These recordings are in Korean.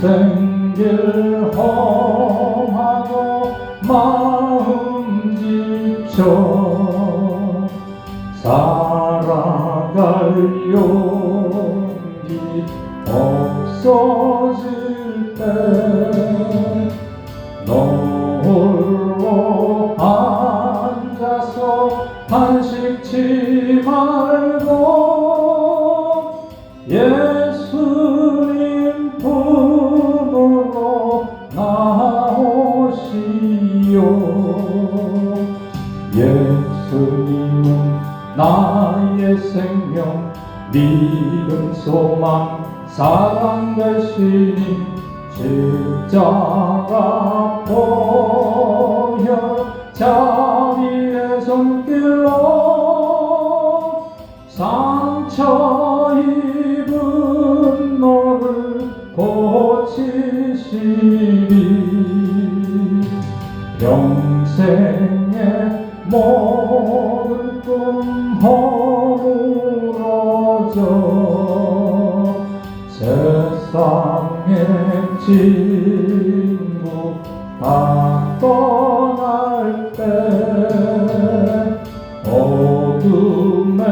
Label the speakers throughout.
Speaker 1: 평생길 험하고 마음 지쳐 살아갈 용기 없어질 때 홀로 앉아서 한식 예수님은 나의 생명 믿음 소망 사랑 되시니 십자가 보혈 자비의 손길로 상처 입은 너를 고치시리. 평생의 모든 꿈 허물어져 세상의 친구 다 떠날 때 어둠에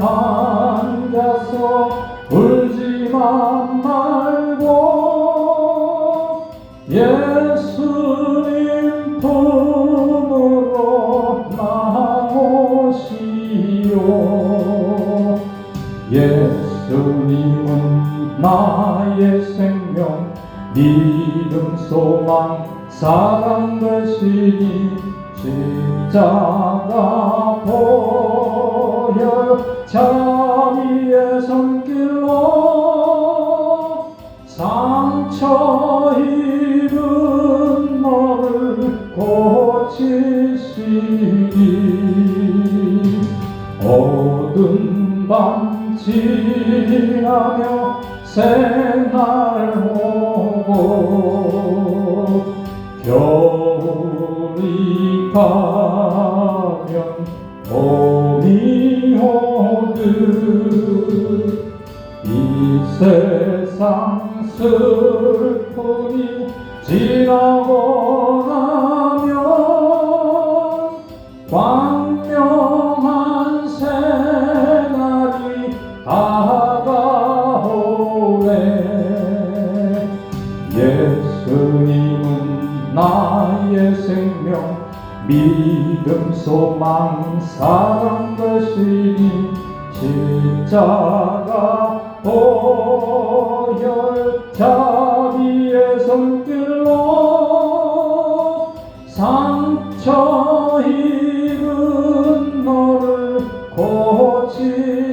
Speaker 1: 앉아서 울지만 말 예수님은 나의 생명 믿음 소망 사랑 되시니 십자가 보혈 자비의 손길로 상처 입은 너를 고치시니 어두운 밤 지나며 새날 오고 겨울이 가면 봄이 오듯 이 세상 슬픔이 지나고 예수님은 나의 생명 믿음 소망 사랑 되시니 십자가 보혈 자비의 손길로 상처 입은 너를 고치시니